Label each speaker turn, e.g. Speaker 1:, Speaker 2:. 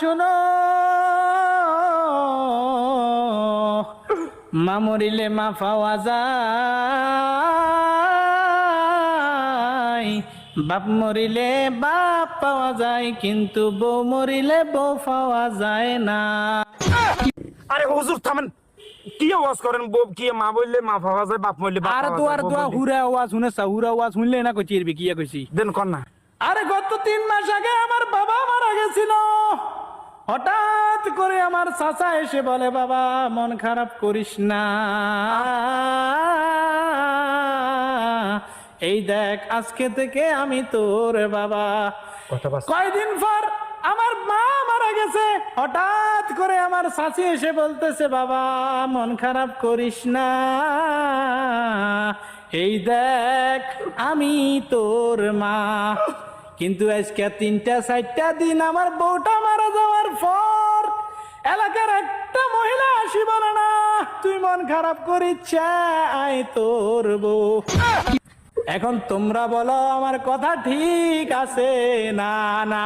Speaker 1: শোনো। মা মরিলে মা পাওয়া যায়। বাপ মরিলে বাপ পাওয়া যায় কিন্তু বউ মরিলে বউ পাওয়া যায় না।
Speaker 2: আরে হুজুর থামেন। কি আওয়াজ করেন? বউ কি মা বললে মা পাওয়া যায় বাপ মরলে
Speaker 1: আর তো
Speaker 2: মরলে-
Speaker 1: হুরা আওয়াজ শুনেছ? হুরা আওয়াজ শুনলে না কইছি এর বিকিয়া কইছি?
Speaker 2: দেন কর না
Speaker 1: আরে গত তিন মাস আগে আমার বাবা মারা গেছিল। হঠাৎ করে আমার চাচা এসে বলে বাবা মন খারাপ করিস না। এই দেখ আজকে থেকে আমি তোর বাবা। কয়দিন পর আমার মা মারা গেছে। হঠাৎ করে আমার শাশি এসে বলতেছে বাবা মন খারাপ করিস না। এই দেখ আমি তোর মা। কিন্তু আজকে তিনটা চারটা দিন আমার বউটা মারা যাওয়ার মন খারাপ করিচ্ছে আই তোর বউ। এখন তোমরা বলো আমার কথা ঠিক আছে না না